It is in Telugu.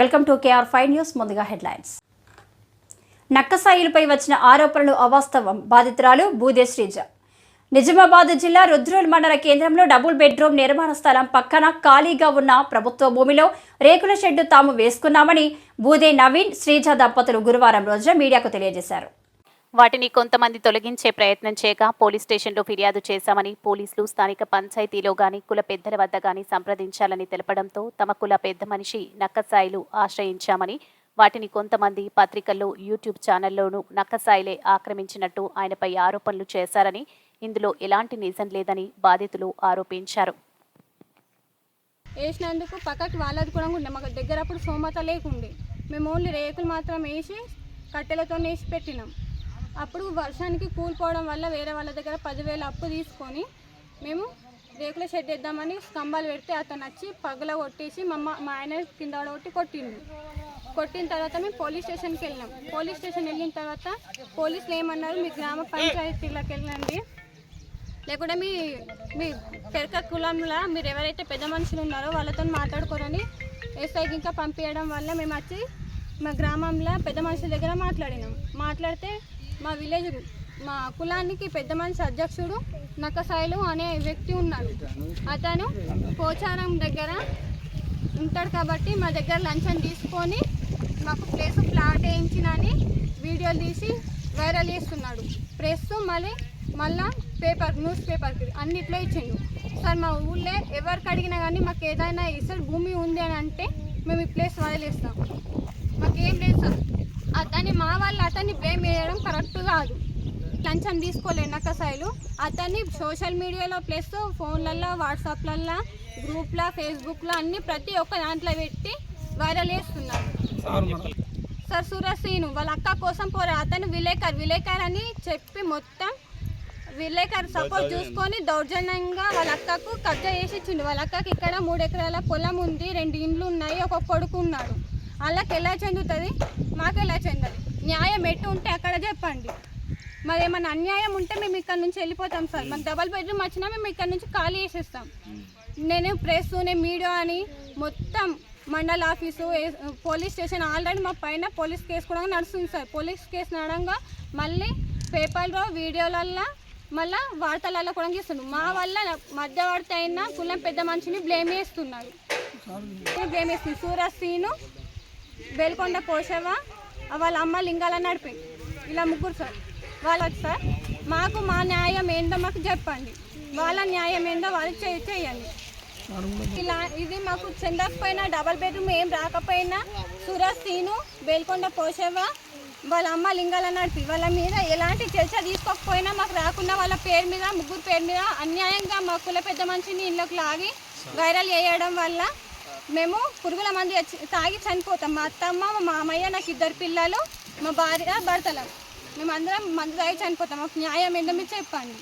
Welcome to KR five news ముందుగా హెడ్లైన్స్. నక్కసాయిలపై వచ్చిన ఆరోపణలు అవాస్తవం బాధితురాలు బూదే శ్రీజ. నిజామాబాద్ జిల్లా రుద్రోల్ మండల కేంద్రంలో డబుల్ బెడ్రూమ్ నిర్మాణ స్థలం పక్కన ఖాళీగా ఉన్న ప్రభుత్వ భూమిలో రేకుల షెడ్డు తాము వేసుకున్నామని బూదే నవీన్ శ్రీజ దంపతులు గురువారం రోజున మీడియాకు తెలియజేశారు. వాటిని కొంతమంది తొలగించే ప్రయత్నం చేయగా పోలీస్ స్టేషన్లో ఫిర్యాదు చేశామని పోలీసులు స్థానిక పంచాయతీలో గాని కుల పెద్దల వద్ద గాని సంప్రదించాలని తెలపడంతో తమ కుల పెద్ద మనిషి నక్కసాయిలు ఆశ్రయించామని వాటిని కొంతమంది పత్రికల్లో యూట్యూబ్ ఛానల్లోనూ నక్కసాయిలే ఆక్రమించినట్టు ఆయనపై ఆరోపణలు చేశారని ఇందులో ఎలాంటి నిజం లేదని బాధితులు ఆరోపించారు. వేసినందుకు పక్కకి వాళ్ళది కూడా ఉండే. మాకు దగ్గర అప్పుడు సోమత లేకుండే. మేము ఓన్లీ రేకులు మాత్రం వేసి కట్టెలతో వేసి పెట్టినాం. అప్పుడు వర్షానికి కూలిపోవడం వల్ల వేరే వాళ్ళ దగ్గర పదివేలు అప్పు తీసుకొని మేము రేకుల షెడ్ వేద్దామని స్తంభాలు పెడితే అతను వచ్చి పగల కొట్టేసి మా మా ఆయన కింద కొట్టి కొట్టిండు. కొట్టిన తర్వాత మేము పోలీస్ స్టేషన్కి వెళ్ళినాం. పోలీస్ స్టేషన్ వెళ్ళిన తర్వాత పోలీసులు ఏమన్నారు మీ గ్రామ పంచాయతీలకు వెళ్ళండి. లేకుంటే మీ మీ పెరక కులంలో మీరు ఎవరైతే పెద్ద మనుషులు ఉన్నారో వాళ్ళతో మాట్లాడుకోరని ఎస్ఐకి ఇంకా పంపించడం వల్ల మేము వచ్చి మా గ్రామంలో పెద్ద మనుషుల దగ్గర మాట్లాడినాం. మాట్లాడితే మా విలేజ్ మా కులానికి పెద్ద మనిషి అధ్యక్షుడు నక్కసాయిలు అనే వ్యక్తి ఉన్నాడు. అతను పోచారం దగ్గర ఉంటాడు కాబట్టి మా దగ్గర లంచం తీసుకొని మాకు ప్లేస్ ప్లాట్ వేయించినని వీడియోలు తీసి వైరల్ చేస్తున్నాడు. ప్రెస్ మళ్ళీ మళ్ళా పేపర్ న్యూస్ పేపర్కి అన్నిట్లో ఇచ్చిండు. సార్ మా ఊళ్ళో ఎవరికి అడిగినా కానీ మాకు ఏదైనా ఇసలు భూమి ఉంది అని అంటే మేము ఈ ప్లేస్ వదిలేస్తాం. మాకేం లేదు సార్. అతన్ని మా వాళ్ళు అతన్ని బ్లేమ్ చేయడం కరెక్ట్ కాదు. లంచం తీసుకోలేదు నక్కసాయిలు అతన్ని సోషల్ మీడియాలో ప్లస్ ఫోన్లల్లో వాట్సాప్లల్లో గ్రూప్లో ఫేస్బుక్లో అన్ని ప్రతి ఒక్క దాంట్లో పెట్టి వైరల్ చేస్తున్నారు. సార్ సూరసీను వాళ్ళ అక్క కోసం పోరా. అతను విలేకర్ విలేకర్ అని చెప్పి మొత్తం విలేకర్ సపోర్ట్ చూసుకొని దౌర్జన్యంగా వాళ్ళ అక్కకు కబ్జా చేసి ఇచ్చిండు. వాళ్ళ అక్కకి ఇక్కడ మూడు ఎకరాల పొలం ఉంది రెండు ఇండ్లు ఉన్నాయి ఒక కొడుకు ఉన్నాడు. వాళ్ళకి ఎలా చెందుతుంది? మాకు ఎలా చెందదు? న్యాయం ఎటు ఉంటే అక్కడ చెప్పండి. మరి ఏమైనా అన్యాయం ఉంటే మేము ఇక్కడ నుంచి వెళ్ళిపోతాం సార్. మాకు డబల్ బెడ్రూమ్ వచ్చినా మేము ఇక్కడ నుంచి ఖాళీ చేసేస్తాం. నేను ప్రెస్ నేను మీడియా అని మొత్తం మండల ఆఫీసు పోలీస్ స్టేషన్ ఆల్రెడీ మా పైన పోలీస్ కేసు కూడా నడుస్తుంది సార్. పోలీస్ కేసు నడంగా మళ్ళీ పేపర్లో వీడియోలల్లో మళ్ళీ వార్తలలో కూడా ఇస్తుంది మా వల్ల మధ్యవర్తి అయిన కులం పెద్ద మనిషిని బ్లేమ్ చేస్తున్నారు. బ్లేమ్ చేస్తుంది సూరజ్ సీను బేల్కొండ పోషవ వాళ్ళ అమ్మ లింగాల నడిపి. ఇలా ముగ్గురు సార్. వాళ్ళకి సార్ మాకు మా న్యాయం ఏందో మాకు చెప్పండి. వాళ్ళ న్యాయం ఏందో వాళ్ళు చే- చేయండి ఇలా ఇది మాకు చెందకపోయినా డబల్ బెడ్రూమ్ ఏం రాకపోయినా సూరజ్ సీను బేల్కొండ పోషవ వాళ్ళ అమ్మ లింగాల నడిపి. వాళ్ళ మీద ఎలాంటి చర్చ తీసుకోకపోయినా మాకు రాకుండా వాళ్ళ పేరు మీద ముగ్గురు పేరు మీద అన్యాయంగా మా కుల పెద్ద మనిషిని ఇంట్లోకి లాగి వైరల్ చేయడం వల్ల మేము పురుగుల మంది వచ్చి- తాగి చనిపోతాం. మా అత్తమ్మ మా మామయ్య నాకు ఇద్దరు పిల్లలు మా భార్య భర్తలం. మేము అందరం మందు తాగి చనిపోతాం. మాకు న్యాయం ఏంటో మీరు చెప్పండి.